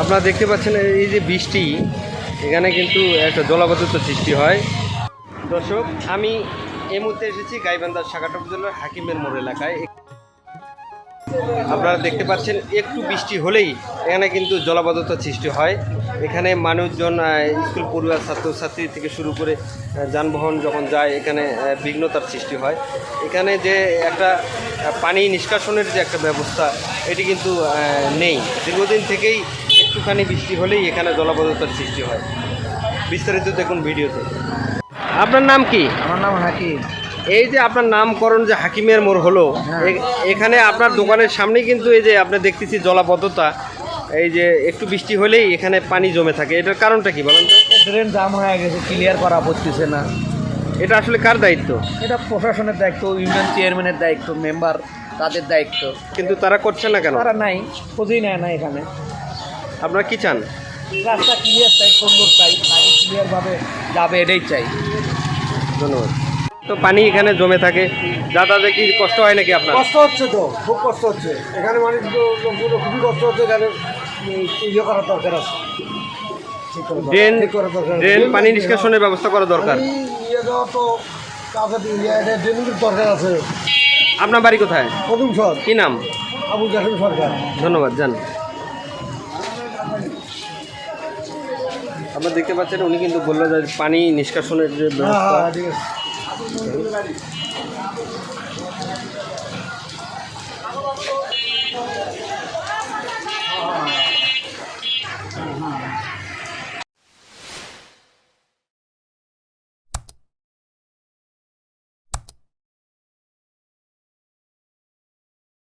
আপনারা দেখতে পাচ্ছেন এই যে বৃষ্টি, এখানে কিন্তু একটা জলাবদ্ধতা সৃষ্টি হয়। দর্শক, আমি এই মুহূর্তে এসেছি গাইবান্ধার শাখাটা উপজেলার হাকিমের মোড় এলাকায়। আপনারা দেখতে পাচ্ছেন, একটু বৃষ্টি হলেই এখানে কিন্তু জলাবদ্ধতা সৃষ্টি হয়। এখানে মানুষজন স্কুল পড়ুয়ার ছাত্রছাত্রী থেকে শুরু করে যানবাহন যখন যায়, এখানে বিঘ্নতার সৃষ্টি হয়। এখানে যে একটা পানি নিষ্কাশনের যে একটা ব্যবস্থা, এটি কিন্তু নেই। দীর্ঘদিন থেকেই একটুখানি বৃষ্টি হলেই এখানে জলাবদ্ধতার সৃষ্টি হয়। বিস্তারিত দেখুন ভিডিওতে। আপনার নাম কি? আমার নাম হাকিম। এই যে আপনার নামকরণ যে হাকিমের মোড় হলো এখানে আপনার দোকানের সামনেই কিন্তু এই যে আপনি দেখতেছি জলাবদ্ধতা এই যে একটু বৃষ্টি হলেই এখানে পানি জমে থাকে। এটার কারণটা কি বলেন ড্রেন জাম হয়ে গেছে ক্লিয়ার করা পড়তেছে না। এটা আসলে কার দায়িত্ব? এটা প্রশাসনের দায়িত্ব ইউনিয়ন চেয়ারম্যানের দায়িত্ব মেম্বার তাদের দায়িত্ব। কিন্তু তারা করছে না কেন? তারা নাই খোঁজই নেয় না এখানে। আপনারা কি চান? রাস্তা ক্লিয়ার চাই সুন্দর চাই পানি ক্লিয়ারভাবে যাবে এটাই চাই। ধন্যবাদ। তো পানি এখানে জমে থাকে যাতায়াতে কি কষ্ট হয় নাকি আপনার? কষ্ট হচ্ছে তো খুব কষ্ট হচ্ছে। এখানে মানুষ লোকগুলো খুবই কষ্ট হচ্ছে এখানে ইয়ে করার দরকার আছে। ড্রেন ড্রেন পানি নিষ্কাশনের ব্যবস্থা করা দরকার। ইয়ে দেওয়া তো এটা ড্রেনের দরকার আছে। আপনার বাড়ি কোথায়? প্রথম সর কি নাম? আবুল কাসেম সরকার। ধন্যবাদ যান আমরা দেখতে পাচ্ছেন উনি কিন্তু বলল যে পানি নিষ্কাশনের যে হ্যাঁ, হ্যাঁ, ব্যবস্থা।